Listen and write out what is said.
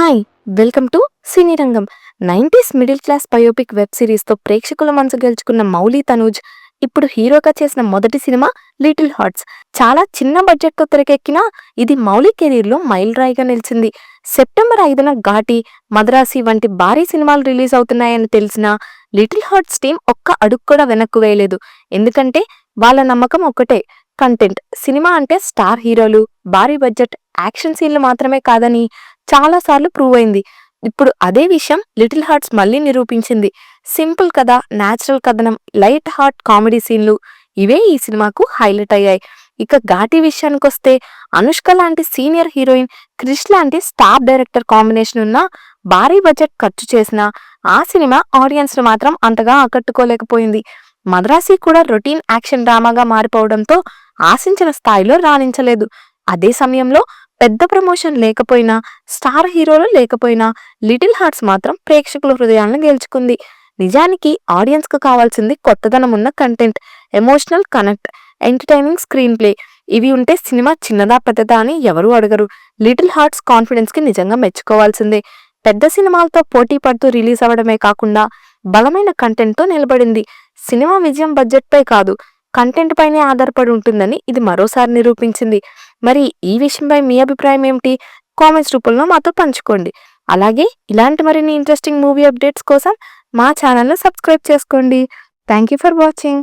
Hi welcome to సినీ రంగం nineties middle class biopic web సిరీస్తో ప్రేక్షకుల మనసు గెలుచుకున్న మౌలి తనూజ్ ఇప్పుడు హీరోగా చేసిన మొదటి సినిమా లిటిల్ హార్ట్స్ చాలా చిన్న బడ్జెట్తో తెరకెక్కిన ఇది మౌలి కెరీర్లో మైల్ రాయిగా నిలిచింది. సెప్టెంబర్ ఐదున ఘాటి మద్రాసి వంటి భారీ సినిమాలు రిలీజ్ అవుతున్నాయని తెలిసిన లిటిల్ హార్ట్స్ టీం ఒక్క అడుగు కూడా వెనక్కు వేయలేదు. ఎందుకంటే వాళ్ళ నమ్మకం ఒక్కటే కంటెంట్ సినిమా అంటే స్టార్ హీరోలు భారీ బడ్జెట్ యాక్షన్ సీన్లు మాత్రమే కాదని చాలాసార్లు ప్రూవ్ అయింది. ఇప్పుడు అదే విషయం లిటిల్ హార్ట్స్ మళ్ళీ నిరూపించింది. సింపుల్ కథ న్యాచురల్ కథనం లైట్ హార్ట్ కామెడీ సీన్లు ఇవే ఈ సినిమాకు హైలైట్ అయ్యాయి. ఇక ఘాటి విషయానికి వస్తే అనుష్క లాంటి సీనియర్ హీరోయిన్ క్రిష్ లాంటి స్టార్ డైరెక్టర్ కాంబినేషన్ ఉన్న భారీ బడ్జెట్ ఖర్చు చేసిన ఆ సినిమా ఆడియన్స్ను మాత్రం అంతగా ఆకట్టుకోలేకపోయింది. మద్రాసి కూడా రొటీన్ యాక్షన్ డ్రామాగా మారిపోవడంతో ఆశించిన స్థాయిలో రాణించలేదు. అదే సమయంలో పెద్ద ప్రమోషన్ లేకపోయినా స్టార్ హీరోలు లేకపోయినా లిటిల్ హార్ట్స్ మాత్రం ప్రేక్షకుల హృదయాలను గెలుచుకుంది. నిజానికి ఆడియన్స్కు కావాల్సింది కొత్తదనం ఉన్న content emotional connect entertaining screenplay. ఇవి ఉంటే సినిమా చిన్నదా పెద్దదా అని ఎవరూ అడగరు. లిటిల్ హార్ట్స్ కాన్ఫిడెన్స్కి నిజంగా మెచ్చుకోవాల్సిందే. పెద్ద సినిమాలతో పోటీ పడుతూ రిలీజ్ అవ్వడమే కాకుండా బలమైన కంటెంట్తో నిలబడింది. సినిమా విజయం బడ్జెట్పై కాదు కంటెంట్ పైనే ఆధారపడి ఉంటుందని ఇది మరోసారి నిరూపించింది. మరి ఈ విషయంపై మీ అభిప్రాయం ఏమిటి? కామెంట్స్ రూపంలో మాతో పంచుకోండి. అలాగే ఇలాంటి మరిన్ని ఇంట్రెస్టింగ్ మూవీ అప్డేట్స్ కోసం మా ఛానల్ను సబ్స్క్రైబ్ చేసుకోండి. Thank you for watching